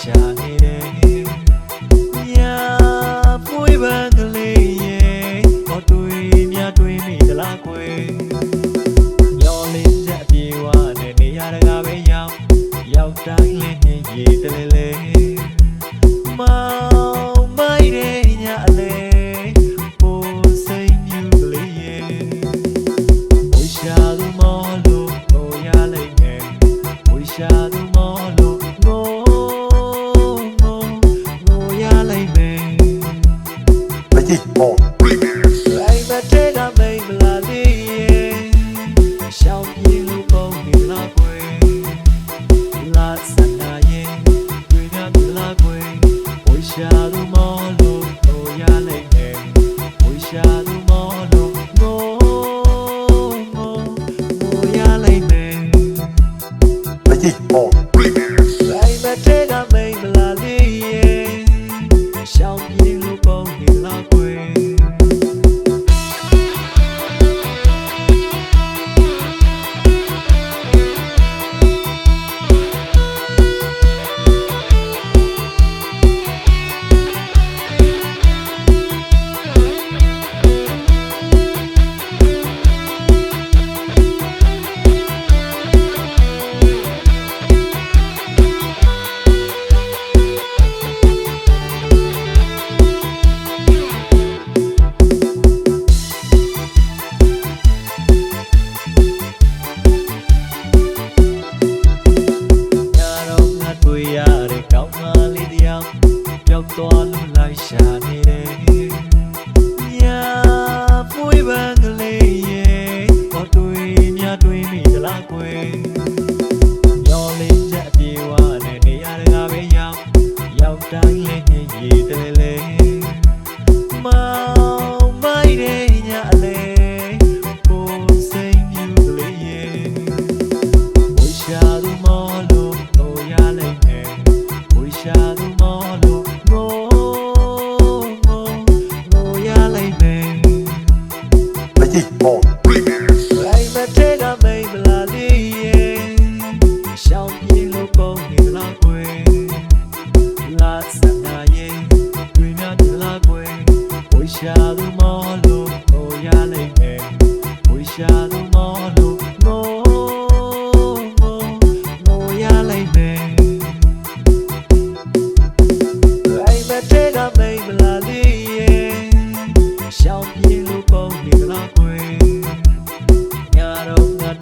ရှာနေတယ်ညာပွေးပန်းကလေးရဲ့ဟောတွေ့မြတွေ့မိသလားကွယ်မျောလင်းချက်ပြေဝတဲ့နေရာတကာပဲရောက်ရောက်တိုင်းလေးမြင်ရည်တလဲလဲ on remix လိုက်မတဲ့နာမိတ်မလာလေးရဲ့ရှောင်းပြင်းလို့ပုံနေလားကွယ်လာစနာရဲ့တွေ့ရလားကွယ်ဝေရှာလို့ ရောက်သွားလို့လိုက်ရှာနေတယ်ညာပွေးပန်း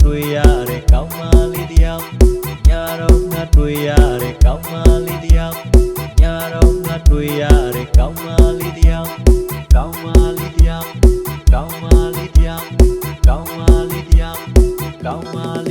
တွေ့ရတဲ့ကောင်းမလေးတယောက်ညတော့ငါတွေ့ရတဲ့ကောင်းမလေးတယောက်ညတော့ငါတွေ့ရတဲ့ကောင်းမလေးတယောက်ကောင်းမလေးတယောက်ကောင်းမလေးတယောက်ကောင်းမလေးတယောက်ကောင်းမလေး